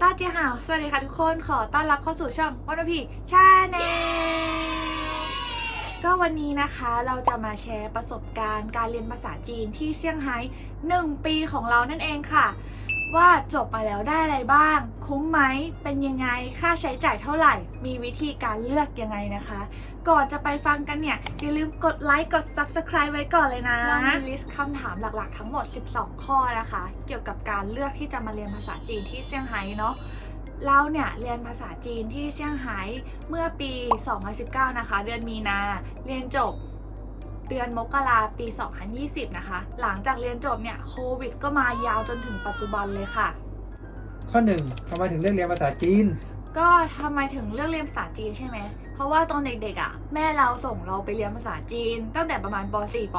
ต้าเจียหาวสวัสดีค่ะทุกคนขอต้อนรับเข้าสู่ช่องวันพีชาแนลก็วันนี้นะคะเราจะมาแชร์ประสบการณ์การเรียนภาษาจีนที่เซี่ยงไฮ้1ปีของเรานั่นเองค่ะ ว่าจบมาแล้วได้อะไรบ้าง คุ้มไหม เป็นยังไง ค่าใช้จ่ายเท่าไหร่ มีวิธีการเลือกยังไงนะคะ ก่อนจะไปฟังกันเนี่ย อย่าลืมกดไลค์ กด Subscribe ไว้ก่อนเลยนะ เรามีลิสต์คำถามหลักๆ ทั้งหมด 12 ข้อนะคะ เกี่ยวกับการเลือกที่จะมาเรียนภาษาจีนที่เซี่ยงไฮ้เนาะเราเนี่ยเรียนภาษาจีนที่เซี่ยงไฮ้เมื่อปี 2019 นะคะ เดือนมีนา เรียนจบ เดือนมกราปี 2020 นะคะ หลังจากเรียนจบเนี่ยโควิด ก็มายาวจนถึงปัจจุบันเลยค่ะ ข้อหนึ่งทำไมถึงเลือกเรียนภาษาจีน ก็ทำไมถึงเลือกเรียนภาษาจีนใช่ไหม เพราะว่าตอนเด็กๆอะ แม่เราส่งเราไปเรียนภาษาจีน ตั้งแต่ประมาณป .4 ป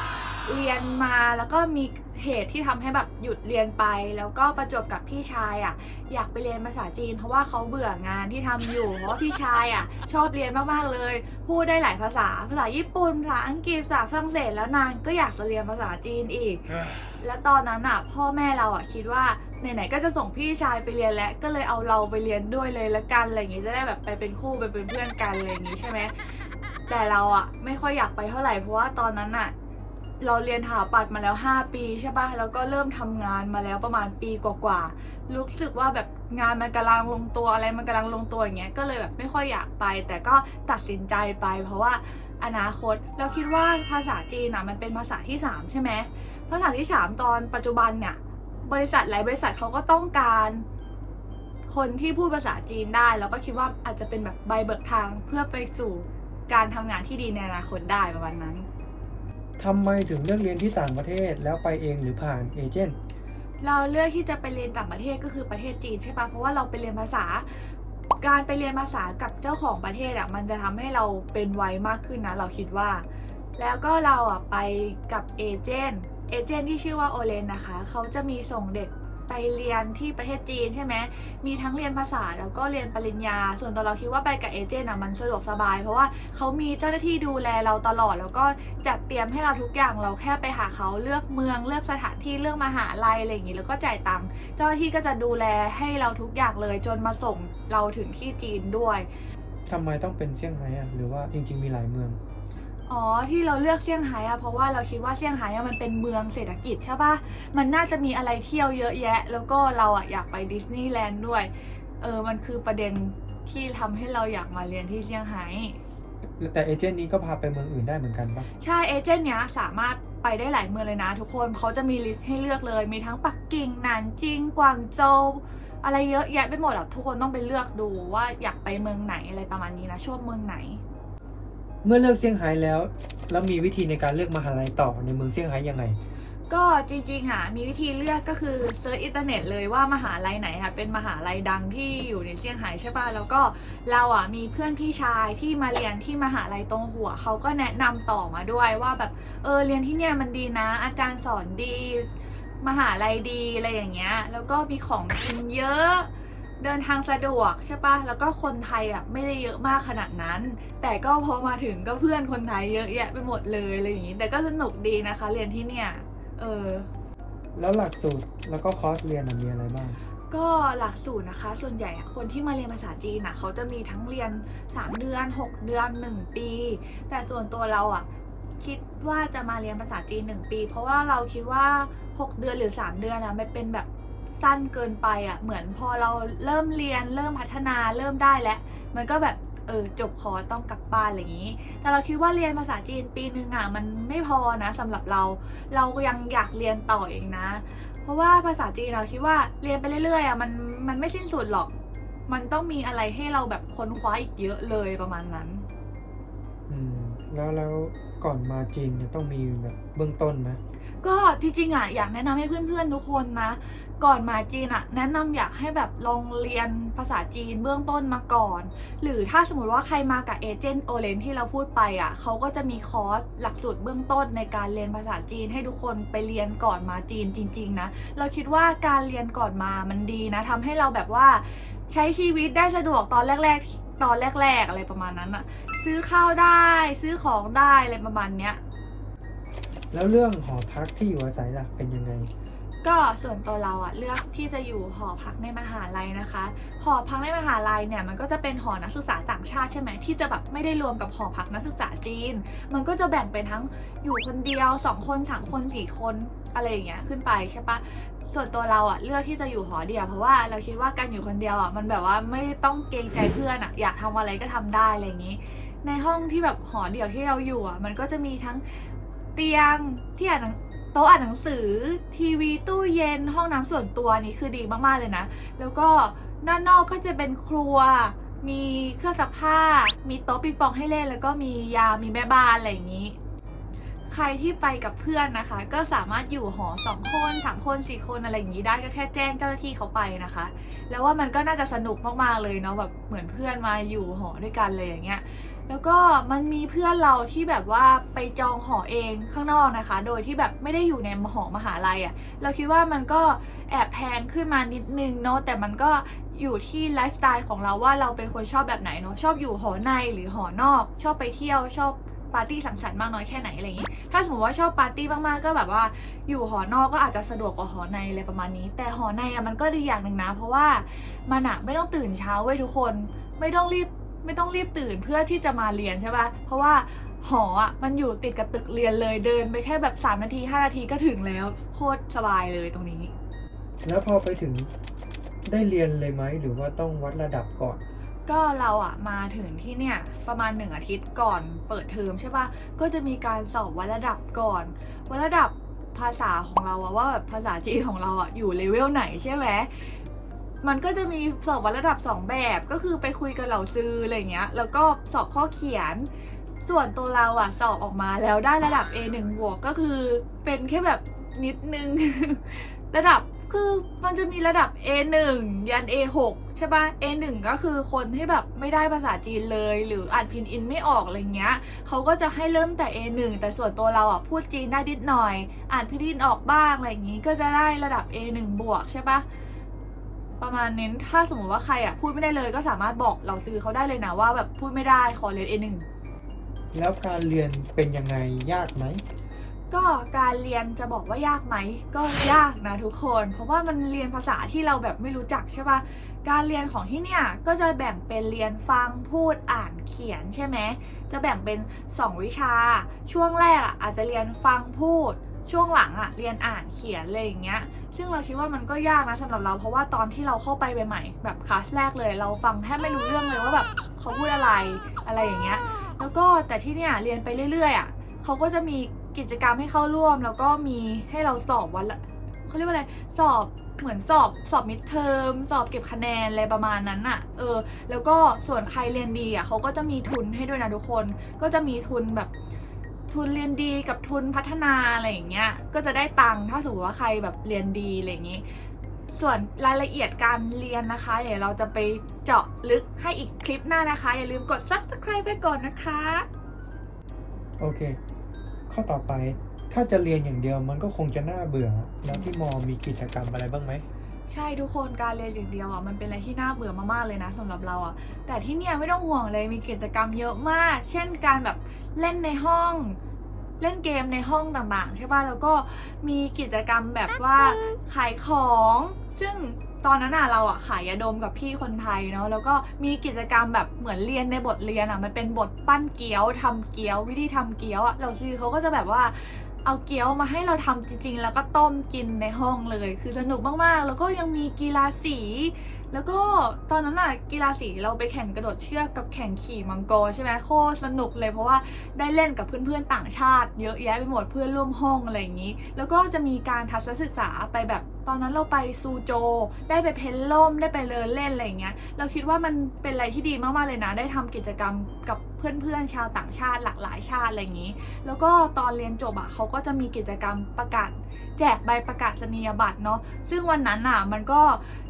.5 เรียนมาแล้วก็มี เหตุที่ทำให้แบบหยุดเรียนไป แล้วก็ประจวบกับพี่ชายอะอยากไปเรียนภาษาจีน เพราะว่าเขาเบื่องานที่ทำอยู่ เพราะว่าพี่ชายอะชอบเรียนมากๆเลย พูดได้หลายภาษาภาษาญี่ปุ่นภาษาอังกฤษภาษาฝรั่งเศสแล้วนางก็อยากจะเรียนภาษาจีนอีก แล้วตอนนั้นอะพ่อแม่เราอะคิดว่าไหนๆก็จะส่งพี่ชายไปเรียนแล้วก็เลยเอาเราไปเรียนด้วยเลยละกันอะไรอย่างงี้จะได้แบบไปเป็นคู่ไปเป็นเพื่อนกันอะไรอย่างงี้ใช่ไหมแต่เราอะไม่ค่อยอยากไปเท่าไหร่เพราะว่าตอนนั้นอะ เราเรียนถาปัดมาแล้ว 5 ปีใช่ปะแล้วก็เริ่มทำงานมาแล้วประมาณปีกว่าๆ รู้สึกว่าแบบงานมันกำลังลงตัวอะไรมันกำลังลงตัวอย่างเงี้ย ก็เลยแบบไม่ค่อยอยากไป แต่ก็ตัดสินใจไป เพราะว่าอนาคตเราคิดว่าภาษาจีนอะมันเป็นภาษาที่สามใช่ไหม ภาษาที่ 3 ตอนปัจจุบันเนี่ยบริษัทหลายบริษัทเขาก็ต้องการคนที่พูดภาษาจีนได้ แล้วก็คิดว่าอาจจะเป็นแบบใบเบิกทางเพื่อไปสู่การทำงานที่ดีในอนาคตได้ประมาณนั้น ทำไมถึงเลือกเรียนที่ต่างประเทศแล้วไปเองหรือผ่านเอเจนต์ เราเลือกที่จะไปเรียนต่างประเทศก็คือประเทศจีนใช่ปะเพราะว่าเราไปเรียนภาษา การไปเรียนภาษากับเจ้าของประเทศอะมันจะทำให้เราเป็นไวมากขึ้นนะเราคิดว่า แล้วก็เราอะไปกับเอเจนต์เอเจนต์ที่ชื่อว่าโอเลนนะคะ เขาจะมีส่งเด็ก ไปเรียนที่ประเทศจีนใช่ไหมมีทั้งเรียนภาษาแล้วก็เรียนปริญญา ส่วนตัวเราคิดว่าไปกับเอเจนต์อะมันสะดวกสบาย เพราะว่าเขามีเจ้าหน้าที่ดูแลเราตลอด แล้วก็จัดเตรียมให้เราทุกอย่างเราแค่ไปหาเขาเลือกเมืองเลือกสถานที่เลือกมหาลัยอะไรอย่างนี้แล้วก็จ่ายตังค์เจ้าหน้าที่ก็จะดูแลให้เราทุกอย่างเลยจนมาส่งเราถึงที่จีนด้วยทำไมต้องเป็นเซี่ยงไฮ้อะหรือว่าจริง ๆ มีหลายเมือง อ๋อที่เราเลือกเซี่ยงไฮ้อะเพราะว่าเราคิดว่าเซี่ยงไฮ้อะมันเป็นเมืองเศรษฐกิจใช่ปะมันน่าจะมีอะไรเที่ยวเยอะแยะ แล้วก็เราอะอยากไปดิสนีย์แลนด์ด้วย เออมันคือประเด็นที่ทำให้เราอยากมาเรียนที่เซี่ยงไฮ้ แต่เอเจนต์นี้ก็พาไปเมืองอื่นได้เหมือนกันปะใช่เอเจนต์เนี้ยสามารถไปได้หลายเมืองเลยนะ ทุกคนเขาจะมีลิสต์ให้เลือกเลย มีทั้งปักกิ่งหนานจิง กวางโจวอะไรเยอะแยะไปหมดอะทุกคนต้องไปเลือกดูว่าอยากไปเมืองไหนอะไรประมาณนี้นะชอบเมืองไหน เมื่อเลือกเซี่ยงไฮ้แล้ว แล้วมีวิธีในการเลือกมหาลัยต่อในเมืองเซี่ยงไฮ้ยังไง ก็จริงๆอะมีวิธีเลือกก็คือเซิร์ชอินเทอร์เน็ตเลยว่ามหาลัยไหนค่ะเป็นมหาลัยดังที่อยู่ในเซี่ยงไฮ้ใช่ป่ะแล้วก็เราอะมีเพื่อนพี่ชายที่มาเรียนที่มหาลัยตรงหัวเขาก็แนะนำต่อมาด้วยว่าแบบเออเรียนที่เนี่ยมันดีนะ อาจารย์สอนดี มหาลัยดีอะไรอย่างเงี้ย แล้วก็มีของกินเยอะ เดินทางสะดวกใช่ปะแล้วก็คนไทยอะไม่ได้เยอะมากขนาดนั้น แต่ก็พอมาถึงก็เพื่อนคนไทยเยอะแยะไปหมดเลยอะไรอย่างงี้ แต่ก็สนุกดีนะคะ เรียนที่เนี่ย เออ แล้วหลักสูตรแล้วก็คอร์สเรียนอะมีอะไรบ้าง ก็หลักสูตรนะคะ ส่วนใหญ่อะคนที่มาเรียนภาษาจีนอะเขาจะมีทั้งเรียน 3 เดือน 6 เดือน 1 ปี แต่ส่วนตัวเราอะคิดว่าจะมาเรียนภาษาจีน 1 ปี เพราะว่าเราคิดว่า 6 เดือนหรือ 3 เดือนอะมันเป็นแบบ สั้นเกินไปอะเหมือนพอเราเริ่มเรียน เริ่มพัฒนาเริ่มได้แล้ว มันก็แบบเออจบคอต้องกลับบ้านอะไรอย่างนี้ แต่เราคิดว่าเรียนภาษาจีนปีหนึ่งอะมันไม่พอนะสำหรับเรา เราก็ยังอยากเรียนต่อเองนะ เพราะว่าภาษาจีนเราคิดว่าเรียนไปเรื่อยๆอะมันมันไม่สิ้นสุดหรอก มันต้องมีอะไรให้เราแบบค้นคว้าอีกเยอะเลยประมาณนั้น อืม แล้วแล้วก่อนมาจีนเนี่ยต้องมีแบบเบื้องต้นไหม ก็จริงๆอะอยากแนะนำให้เพื่อนๆทุกคนนะ ก่อนมาจีนอะ แนะนำอยากให้แบบลองเรียนภาษาจีนเบื้องต้นมาก่อน หรือถ้าสมมติว่าใครมากับเอเจนต์โอเลนที่เราพูดไปอะเขาก็จะมีคอร์สหลักสูตรเบื้องต้นในการเรียนภาษาจีนให้ทุกคนไปเรียนก่อนมาจีนจริง ๆ นะ เราคิดว่าการเรียนก่อนมามันดีนะทำให้เราแบบว่าใช้ชีวิตได้สะดวกตอนแรก ๆ ตอนแรก ๆ อะไรประมาณนั้นอะซื้อข้าวได้ ซื้อของได้อะไรประมาณเนี้ย แล้วเรื่องหอพักที่อยู่อาศัยล่ะเป็นยังไง ก็ส่วนตัวเราอะเลือกที่จะอยู่หอพักในมหาลัยนะคะ หอพักในมหาลัยเนี่ยมันก็จะเป็นหอนักศึกษาต่างชาติใช่ไหมที่จะแบบไม่ได้รวมกับหอพักนักศึกษาจีน มันก็จะแบ่งเป็นทั้งอยู่คนเดียวสองคนสามคนสี่คนอะไรอย่างเงี้ยขึ้นไปใช่ปะส่วนตัวเราอะเลือกที่จะอยู่หอเดียวเพราะว่าเราคิดว่าการอยู่คนเดียวอะมันแบบว่าไม่ต้องเกรงใจเพื่อนอะอยากทำอะไรก็ทำได้อะไรอย่างงี้ ในห้องที่แบบหอเดียวที่เราอยู่อะมันก็จะมีทั้ง เตียงที่อ่านหนังโต๊ะอ่านหนังสือ ทีวีตู้เย็นห้องน้ำส่วนตัวนี่คือดีมาก ๆ เลยนะ แล้วก็ด้านนอกก็จะเป็นครัว มีเครื่องซักผ้า มีโต๊ะปิงปองให้เล่น แล้วก็มียา มีแม่บ้านอะไรอย่างนี้ ใครที่ไปกับเพื่อนนะคะ ก็สามารถอยู่หอสองคนสามคนสี่คนอะไรอย่างนี้ได้ก็แค่แจ้งเจ้าหน้าที่เขาไปนะคะ แล้วว่ามันก็น่าจะสนุกมากๆเลยเนาะแบบเหมือนเพื่อนมาอยู่หอด้วยกันเลยอย่างเงี้ย แล้วก็มันมีเพื่อนเราที่แบบว่าไปจองหอเองข้างนอกนะคะ โดยที่แบบไม่ได้อยู่ในหอมหาลัยอะ่ะ เราคิดว่ามันก็แอบแพงขึ้นมานิดนึงเนาะ แต่มันก็อยู่ที่ไลฟ์สไตล์ของเราว่าเราเป็นคนชอบแบบไหนเนาะ ชอบอยู่หอในหรือหอนอก ชอบไปเที่ยว ชอบปาร์ตี้สังสรรค์มากน้อยแค่ไหนอะไรอย่างนี้ ถ้าสมมติว่าชอบปาร์ตี้มากๆก็แบบว่าอยู่หอนอกก็อาจจะสะดวกกว่าหอในอะไรประมาณนี้ แต่หอในอะมันก็ดีอย่างหนึ่งนะ เพราะว่ามันอะไม่ต้องตื่นเช้าเว้ยทุกคน ไม่ต้องรีบ ไม่ต้องรีบตื่นเพื่อที่จะมาเรียนใช่ปะเพราะว่าหออะมันอยู่ติดกับตึกเรียนเลยเดินไปแค่แบบ 3 นาที 5 นาทีก็ถึงแล้ว โคตรสบายเลยตรงนี้ แล้วพอไปถึงได้เรียนเลยไหมหรือว่าต้องวัดระดับก่อน ก็เราอะมาถึงที่เนี่ยประมาณหนึ่งอาทิตย์ก่อนเปิดเทอมใช่ปะก็จะมีการสอบวัดระดับก่อน วัดระดับภาษาของเราอะว่าแบบภาษาจีนของเราอะอยู่เลเวลไหนใช่ไหม มันก็จะมีสอบวัดระดับ 2 แบบก็คือไปคุยกับเหล่าซื้ออะไรเงี้ย แล้วก็สอบข้อเขียน ส่วนตัวเราอะสอบออกมาแล้วได้ระดับ A1 บวกก็คือเป็นแค่แบบนิดนึง ระดับคือมันจะมีระดับ A1 ยัน A6 ใช่ปะ A1 ก็คือคนที่แบบไม่ได้ภาษาจีนเลย หรืออ่านพินอินไม่ออกอะไรเงี้ยเขาก็จะให้เริ่มแต่ A1 แต่ส่วนตัวเราอะพูดจีนได้นิดหน่อย อ่านพินอินออกบ้างอะไรอย่างงี้ก็จะได้ระดับ A1 บวกใช่ปะ ประมาณนี้ถ้าสมมติว่าใครอะพูดไม่ได้เลยก็สามารถบอกเราซื้อเขาได้เลยนะว่าแบบพูดไม่ได้ขอเรียน A1 แล้วการเรียนเป็นยังไงยากไหม ก็การเรียนจะบอกว่ายากไหม ก็ยากนะทุกคน เพราะว่ามันเรียนภาษาที่เราแบบไม่รู้จักใช่ปะการเรียนของที่เนี่ยก็จะแบ่งเป็นเรียนฟังพูดอ่านเขียนใช่ไหมจะแบ่งเป็น 2 วิชา ช่วงแรกอะอาจจะเรียนฟังพูด ช่วงหลังอะเรียนอ่านเขียนอะไรอย่างเงี้ย ซึ่งเราคิดว่ามันก็ยากนะสำหรับเรา เพราะว่าตอนที่เราเข้าไปใหม่ๆแบบคลาสแรกเลย เราฟังแทบไม่รู้เรื่องเลยว่าแบบเขาพูดอะไรอะไรอย่างเงี้ย แล้วก็แต่ที่เนี่ยเรียนไปเรื่อยๆอะเขาก็จะมีกิจกรรมให้เข้าร่วม แล้วก็มีให้เราสอบวันละเขาเรียกว่าอะไรสอบเหมือนสอบสอบมิดเทอมสอบเก็บคะแนนอะไรประมาณนั้นอะเออ แล้วก็ส่วนใครเรียนดีอะเขาก็จะมีทุนให้ด้วยนะทุกคน ก็จะมีทุนแบบ ทุนเรียนดีกับทุนพัฒนาอะไรอย่างเงี้ยก็จะได้ตังค์ถ้าสมมติว่าใครแบบเรียนดีอะไรอย่างงี้ ส่วนรายละเอียดการเรียนนะคะเดี๋ยวเราจะไปเจาะลึกให้อีกคลิปหน้านะคะ อย่าลืมกด subscribe ไปก่อนนะคะ โอเค ข้อต่อไปถ้าจะเรียนอย่างเดียวมันก็คงจะน่าเบื่อ แล้วที่มอมีกิจกรรมอะไรบ้างไหม ใช่ทุกคนการเรียนอย่างเดียวอะมันเป็นอะไรที่น่าเบื่อมากๆเลยนะสำหรับเราอะแต่ที่เนี่ยไม่ต้องห่วงเลยมีกิจกรรมเยอะมาก เช่นการแบบ เล่นในห้องเล่นเกมในห้องต่างๆ ใช่ป่ะ แล้วก็มีกิจกรรมแบบว่าขายของ ซึ่งตอนนั้นอะเราอะขายยาดมกับพี่คนไทยเนาะ แล้วก็มีกิจกรรมแบบเหมือนเรียนในบทเรียนอะ มันเป็นบทปั้นเกี๊ยวทำเกี๊ยววิธีทำเกี๊ยวอะ เราซื้อเขาก็จะแบบว่าเอาเกี๊ยวมาให้เราทำจริงๆ แล้วก็ต้มกินในห้องเลย คือสนุกมากๆ แล้วก็ยังมีกีฬาสี แล้วก็ตอนนั้นอะกีฬาสีเราไปแข่งกระโดดเชือกกับแข่งขี่มังกรใช่ไหมโคตรสนุกเลยเพราะว่าได้เล่นกับเพื่อนๆต่างชาติ เยอะแยะไปหมดเพื่อนร่วมห้องอะไรอย่างนี้ แล้วก็จะมีการทัศนศึกษาไปแบบตอนนั้นเราไปซูโจ ได้ไปเพ้นล่มได้ไปเดินเล่นอะไรอย่างเงี้ยเราคิดว่ามันเป็นอะไรที่ดีมากๆเลยนะ ได้ทำกิจกรรมกับเพื่อนๆชาวต่างชาติหลากหลายชาติอะไรอย่างนี้ แล้วก็ตอนเรียนจบอะเขาก็จะมีกิจกรรมประกาศ แจกใบประกาศนียบัตรเนาะซึ่งวันนั้นอะมันก็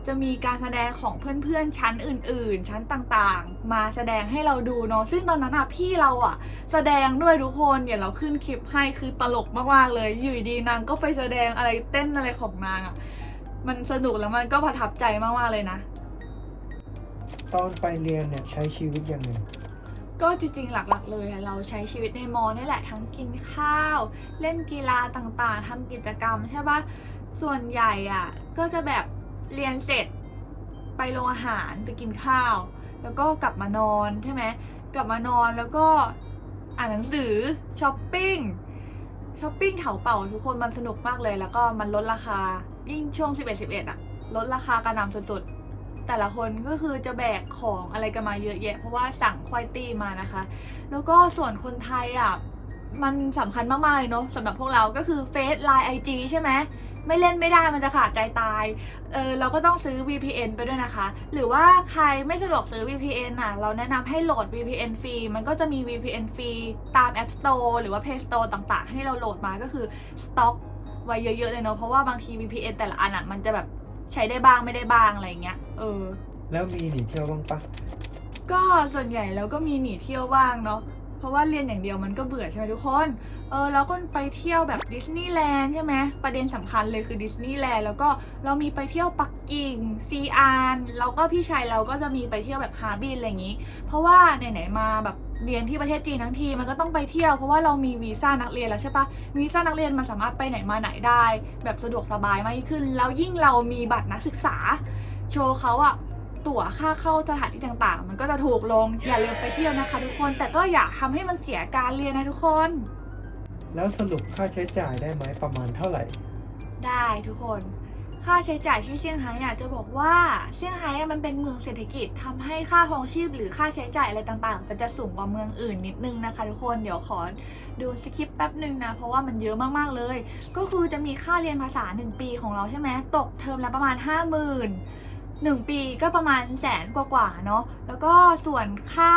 จะมีการแสดงของเพื่อนๆชั้นอื่น ๆ ชั้นต่างๆ มาแสดงให้เราดูเนาะซึ่งตอนนั้นอะพี่เราอะ แสดงด้วยทุกคนเดี๋ยวเราขึ้นคลิปให้คือตลกมากๆเลย อยู่ดีนางก็ไปแสดงอะไรเต้นอะไรของนางอะมันสนุกแล้วมันก็ประทับใจมากๆเลยนะ ตอนไปเรียนเนี่ยใช้ชีวิตยังไง ก็จริงๆ หลักๆ เลยอะเราใช้ชีวิตในมอนี่แหละทั้งกินข้าว เล่นกีฬาต่างๆทำกิจกรรมใช่ปะส่วนใหญ่อะก็จะแบบเรียนเสร็จไปโรงอาหารไปกินข้าว แล้วก็กลับมานอนใช่ไหมกลับมานอนแล้วก็อ่านหนังสือช้อปปิ้งช้อปปิ้งเถาเป่าทุกคนมันสนุกมากเลย แล้วก็มันลดราคายิ่งช่วง 11 11อะลดราคากระหนำสุดๆ แต่ละคนก็คือจะแบกของอะไรกันมาเยอะแยะ เพราะว่าสั่งควายตี้มานะคะ แล้วก็ส่วนคนไทยอะมันสำคัญมากๆเลยเนาะสำหรับพวกเราก็คือเฟซไลน์ไอจีใช่ไหมไม่เล่นไม่ได้มันจะขาดใจตาย เออเราก็ต้องซื้อ VPN ไปด้วยนะคะ หรือว่าใครไม่สะดวกซื้อ VPN อะ เราแนะนำให้โหลด VPN ฟรี มันก็จะมี VPN ฟรีตาม App Store หรือว่า Play Store ต่างๆ ให้เราโหลดมาก็คือสต็อกไว้เยอะๆเลยเนาะ เพราะว่าบางที VPN แต่ละอันอะมันจะแบบ ใช้ได้บ้างไม่ได้บ้างอะไรอย่างเงี้ย เออ แล้วมีหนีเที่ยวบ้างปะก็ส่วนใหญ่เราก็มีหนีเที่ยวบ้างเนาะ เพราะว่าเรียนอย่างเดียวมันก็เบื่อใช่ไหมทุกคน เออเราก็ไปเที่ยวแบบดิสนีย์แลนด์ใช่ไหมประเด็นสำคัญเลยคือดิสนีย์แลนด์แล้วก็เรามีไปเที่ยวปักกิ่งซีอานแล้วก็พี่ชายเราก็จะมีไปเที่ยวแบบฮาร์บินอะไรอย่างนี้ เพราะว่าไหนๆมาแบบ เรียนที่ประเทศจีนทั้งทีมันก็ต้องไปเที่ยวเพราะว่าเรามีวีซ่านักเรียนแล้วใช่ปะวีซ่านักเรียนมันสามารถไปไหนมาไหนได้ แบบสะดวกสบายมากยิ่งขึ้น แล้วยิ่งเรามีบัตรนักศึกษา โชว์เขาอะตั๋วค่าเข้าสถานที่ต่างๆ มันก็จะถูกลงอย่าลืมไปเที่ยวนะคะ ทุกคนแต่ก็อย่าทำให้มันเสียการเรียนนะทุกคน แล้วสรุปค่าใช้จ่ายได้ไหมประมาณเท่าไหร่ ได้ทุกคน ค่าใช้จ่ายที่เซี่ยงไฮ้เนี่ยจะบอกว่าเซี่ยงไฮ้มันเป็นเมืองเศรษฐกิจทำให้ค่าครองชีพหรือค่าใช้จ่ายอะไรต่างๆมันจะสูงกว่าเมืองอื่นนิดนึงนะคะทุกคนเดี๋ยวขอดูสคริปต์แป๊บนึงนะเพราะว่ามันเยอะมากๆเลย ก็คือจะมีค่าเรียนภาษา 1 ปีของเราใช่ไหมตกเทอมละประมาณ 5 0,000 1 ปีก็ประมาณแสนกว่าๆเนาะแล้วก็ส่วนค่า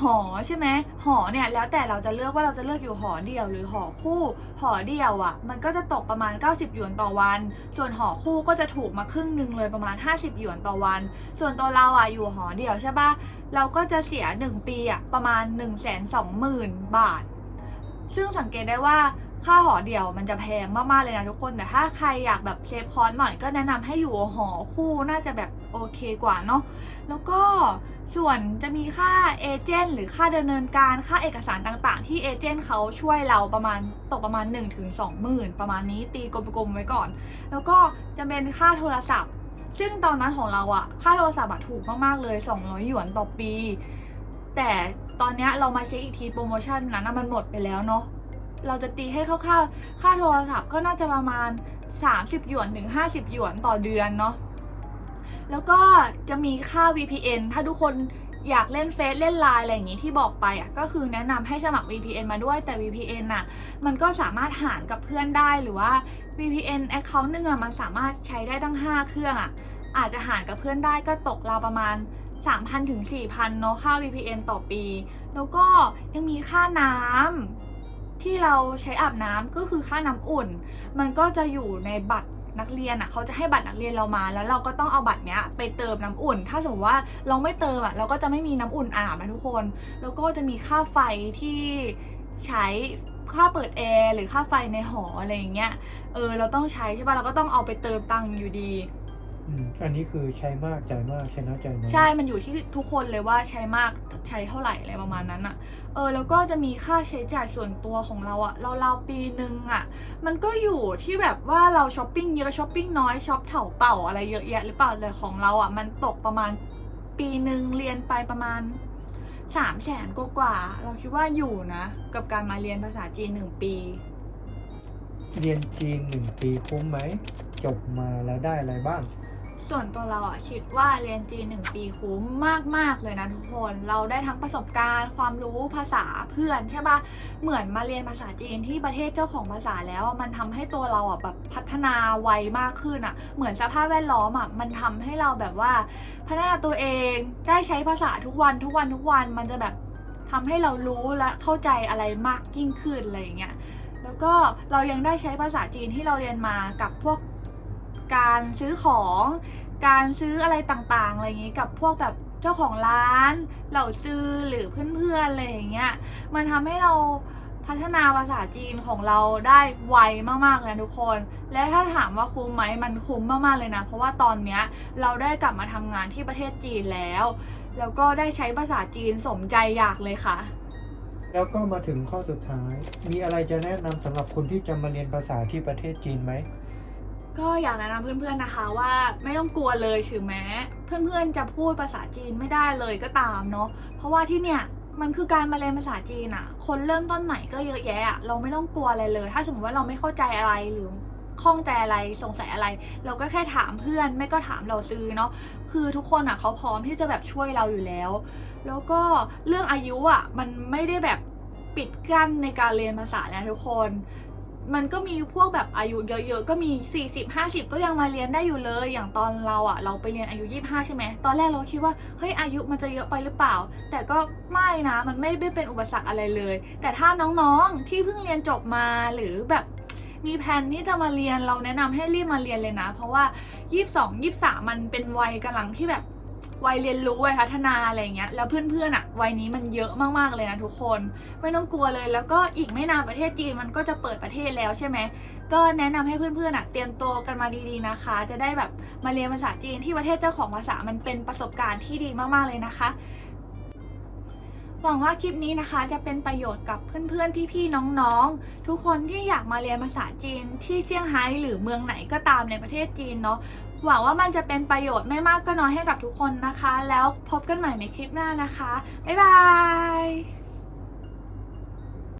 หอใช่ไหมหอเนี่ยแล้วแต่เราจะเลือกว่าเราจะเลือกอยู่หอเดี่ยวหรือหอคู่ หอเดี่ยวอะ่ะ มันก็จะตกประมาณ 90 หยวนต่อวัน ส่วนหอคู่ก็จะถูกมาครึ่งหนึ่งเลยประมาณ 50 หยวนต่อวัน ส่วนตัวเราอะ่ะอยู่หอเดี่ยวใช่ปะเราก็จะเสีย 1 ปีอะ่ะประมาณ 1 2 0 0 0 0 บาท ซึ่งสังเกตได้ว่า ค่าหอเดี่ยวมันจะแพงมากๆเลยนะทุกคน แต่ถ้าใครอยากแบบเซฟคอร์สหน่อยก็แนะนำให้อยู่หอคู่น่าจะแบบโอเคกว่าเนาะแล้วก็ส่วนจะมีค่าเอเจนต์หรือค่าดำเนินการค่าเอกสารต่างๆ ที่เอเจนต์เขาช่วยเราประมาณตกประมาณ 1-2ถึงหมื่นประมาณนี้ตีกลมๆไว้ก่อน แล้วก็จะเป็นค่าโทรศัพท์ ซึ่งตอนนั้นของเราอะค่าโทรศัพท์ถูกมากๆเลย 200 หยวนต่อปี แต่ตอนนี้เรามาเช็คอีกทีโปรโมชั่นนั้นมันหมดไปแล้วเนาะ เราจะตีให้คร่าวๆ ค่าโทรศัพท์ก็น่าจะประมาณ 30 หยวนถึง 50 หยวนต่อเดือนเนาะ แล้วก็จะมีค่า VPN ถ้าทุกคนอยากเล่นเฟซเล่นไลน์อะไรอย่างนี้ที่บอกไปอะก็คือแนะนำให้สมัคร VPN มาด้วยแต่ VPN น่ะมันก็สามารถหารกับเพื่อนได้หรือว่า VPN account หนึงอะมันสามารถใช้ได้ตั้ง 5 เครื่องอะอาจจะหารกับเพื่อนได้ก็ตกราวประมาณ 3,000ถึง4,000เนาะค่า VPN ต่อปี แล้วก็ยังมีค่าน้ำ ที่เราใช้อาบน้ำก็คือค่าน้ำอุ่น มันก็จะอยู่ในบัตรนักเรียนอะเขาจะให้บัตรนักเรียนเรามา แล้วเราก็ต้องเอาบัตรเนี้ยไปเติมน้ำอุ่น ถ้าสมมติว่าเราไม่เติมอะเราก็จะไม่มีน้ำอุ่นอาบนะทุกคน แล้วก็จะมีค่าไฟที่ใช้ค่าเปิดแอร์หรือค่าไฟในหออะไรอย่างเงี้ย เออเราต้องใช้ใช่ป่ะเราก็ต้องเอาไปเติมตังค์อยู่ดี อืมอันนี้คือใช้มากจ่ายมากใช้น้อยจ่ายน้อยใช่ มันอยู่ที่ทุกคนเลยว่าใช้มากใช้เท่าไหร่อะไรประมาณนั้นอะเออแล้วก็จะมีค่าใช้จ่ายส่วนตัวของเราอะเราเราวๆปีหนึ่งอะมันก็อยู่ที่แบบว่าเราช้อปปิ้งเยอะช้อปปิ้งน้อยช็อปเถาเป่าอะไรเยอะแยะหรือเปล่าแต่ของเราอะมันตกประมาณปีหนึ่งเรียนไปประมาณสามแสนกว่าๆเราคิดว่าอยู่นะ กับการมาเรียนภาษาจีนหนึ่งปี เรียนจีนหนึ่งปีคุ้มไหมจบมาแล้วได้อะไรบ้าง ส่วนตัวเราอะคิดว่าเรียนจีนหนึ่งปีคุ้มมาก ๆ เลยนะทุกคน เราได้ทั้งประสบการณ์ ความรู้ภาษาเพื่อนใช่ปะเหมือนมาเรียนภาษาจีนที่ประเทศเจ้าของภาษาแล้ว มันทำให้ตัวเราอะแบบพัฒนาไวมากขึ้นอะเหมือนสภาพแวดล้อมอะมันทำให้เราแบบว่า พัฒนาตัวเองได้ใช้ภาษาทุกวันทุกวันทุกวันมันจะแบบทำให้เรารู้และเข้าใจอะไรมากยิ่งขึ้นอะไรอย่างเงี้ยแล้วก็เรายังได้ใช้ภาษาจีนที่เราเรียนมากับพวก การซื้อของ การซื้ออะไรต่างๆอะไรอย่างนี้กับพวกแบบเจ้าของร้าน เหล่าซื้อหรือเพื่อนๆอะไรอย่างเงี้ยมันทำให้เราพัฒนาภาษาจีนของเราได้ไวมากๆเลยทุกคน และถ้าถามว่าคุ้มไหมมันคุ้มมากๆเลยนะ เพราะว่าตอนเนี้ยเราได้กลับมาทำงานที่ประเทศจีนแล้ว แล้วก็ได้ใช้ภาษาจีนสมใจอยากเลยค่ะ แล้วก็มาถึงข้อสุดท้าย มีอะไรจะแนะนำสำหรับคนที่จะมาเรียนภาษาที่ประเทศจีนไหม ก็อยากแนะนำเพื่อนๆนะคะว่าไม่ต้องกลัวเลยถึงแม้ เพื่อนๆจะพูดภาษาจีนไม่ได้เลยก็ตามเนาะเพราะว่าที่เนี่ยมันคือการมาเรียนภาษาจีนอะคนเริ่มต้นใหม่ก็เยอะแยะอะเราไม่ต้องกลัวอะไรเลย ถ้าสมมติว่าเราไม่เข้าใจอะไรหรือข้องใจอะไรสงสัยอะไร เราก็แค่ถามเพื่อนไม่ก็ถามเราซื้อเนาะคือทุกคนอะเขาพร้อมที่จะแบบช่วยเราอยู่แล้ว แล้วก็เรื่องอายุอะมันไม่ได้แบบปิดกั้นในการเรียนภาษานะทุกคน มันก็มีพวกแบบอายุเยอะๆ ก็มี 40 50 ก็ยังมาเรียนได้อยู่เลย อย่างตอนเราอะเราไปเรียนอายุ 25 ใช่ไหม ตอนแรกเราคิดว่า เฮ้ย อายุมันจะเยอะไปหรือเปล่า แต่ก็ไม่นะ มันไม่ได้เป็นอุปสรรคอะไรเลย แต่ถ้าน้องๆ ที่เพิ่งเรียนจบมาหรือแบบมีแผนที่จะมาเรียนเราแนะนำให้รีบมาเรียนเลยนะ เพราะว่า 22 23 มันเป็นวัยกำลังที่แบบ วัยเรียนรู้วัยพัฒนาอะไรเงี้ยแล้วเพื่อนๆอะวัยนี้มันเยอะมากๆเลยนะทุกคน ไม่ต้องกลัวเลย แล้วก็อีกไม่นานประเทศจีนมันก็จะเปิดประเทศแล้วใช่ไหมก็แนะนำให้เพื่อนๆอะเตรียมตัวกันมาดีๆนะคะ จะได้แบบมาเรียนภาษาจีนที่ประเทศเจ้าของภาษามันเป็นประสบการณ์ที่ดีมากๆเลยนะคะหวังว่าคลิปนี้นะคะจะเป็นประโยชน์กับเพื่อนๆ พี่ๆ น้องๆ ทุกคนที่อยากมาเรียนภาษาจีนที่เซี่ยงไฮ้หรือเมืองไหนก็ตามในประเทศจีนเนาะ หวังว่ามันจะเป็นประโยชน์ไม่มากก็น้อยให้กับทุกคนนะคะ แล้วพบกันใหม่ในคลิปหน้านะคะ บ๊ายบาย